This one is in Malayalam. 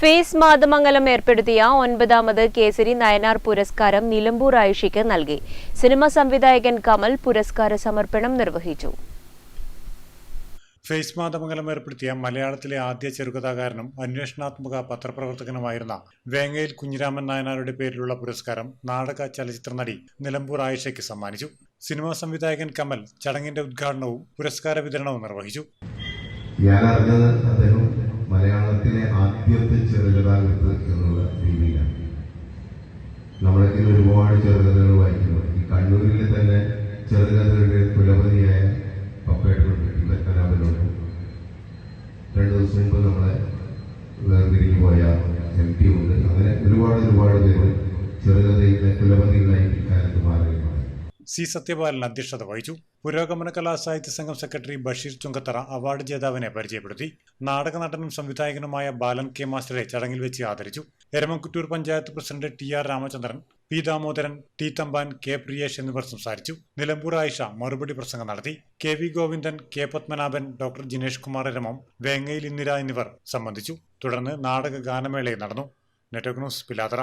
ഫേസ് മാതമംഗലം ഏർപ്പെടുത്തിയ ഒൻപതാമത് കേസരി നയനാർ പുരസ്കാരം നിലമ്പൂർ ആയിഷയ്ക്ക് നൽകി. സിനിമ സംവിധായകൻ കമൽ പുരസ്കാര സമർപ്പണം നിർവഹിച്ചു. ഫേസ് മാതമംഗലം ഏർപ്പെടുത്തിയ മലയാളത്തിലെ ആദ്യ ചെറുകഥാകാരനും അന്വേഷണാത്മക പത്രപ്രവർത്തകനുമായിരുന്ന വേങ്ങയിൽ കുഞ്ഞിരാമൻ നായനാരുടെ പേരിലുള്ള പുരസ്കാരം നാടക ചലച്ചിത്ര നടി നിലമ്പൂർ ആയിഷയ്ക്ക് സമ്മാനിച്ചു. സിനിമാ സംവിധായകൻ കമൽ ചടങ്ങിന്റെ ഉദ്ഘാടനവും പുരസ്കാര വിതരണവും നിർവഹിച്ചു. ഞാൻ അറിഞ്ഞത് അദ്ദേഹം ആദ്യത്തെ ചെറുകഥാകൃത്ത് എന്നുള്ള രീതിയിലാണ്. നമ്മളൊക്കെ ഒരുപാട് ചെറുകഥകൾ വായിക്കുന്നു ഈ കണ്ണൂരിൽ തന്നെ ചെറുകഥകളുടെ കുലപതിയായ പപ്പേട്ടനുണ്ട് കലാപനുണ്ട് രണ്ടു ദിവസം മുമ്പ് നമ്മളെ വേർതിരിഞ്ഞു പോയ എം പി ഉണ്ട്. അങ്ങനെ ഒരുപാട് ഒരുപാട് പേര് ചെറുകഥയിലെ കുലപതികളായി ഇക്കാലത്ത് മാറുകയാണ് സി സത്യപാലൻ അധ്യക്ഷത വഹിച്ചു. പുരോഗമന കലാ സാഹിത്യ സംഘം സെക്രട്ടറി ബഷീർ ചുങ്കത്തറ അവാർഡ് ജേതാവിനെ പരിചയപ്പെടുത്തി. നാടക നടനും സംവിധായകനുമായ ബാലൻ കെ മാസ്റ്ററെ ചടങ്ങിൽ വെച്ച് ആദരിച്ചു. Eramamkuttoor panchayat president T R Ramachandran P Damodaran T Thampan K Priyesh എന്നിവർ സംസാരിച്ചു. നിലമ്പൂർ ആയിഷ മറുപടി പ്രസംഗം നടത്തി. K V Govindan K Padmanabhan doctor Jinesh Kumar രമം Vengayil Indira എന്നിവർ സംബന്ധിച്ചു. തുടർന്ന് നാടക ഗാനമേളയും നടന്നു. Network news Pilathara.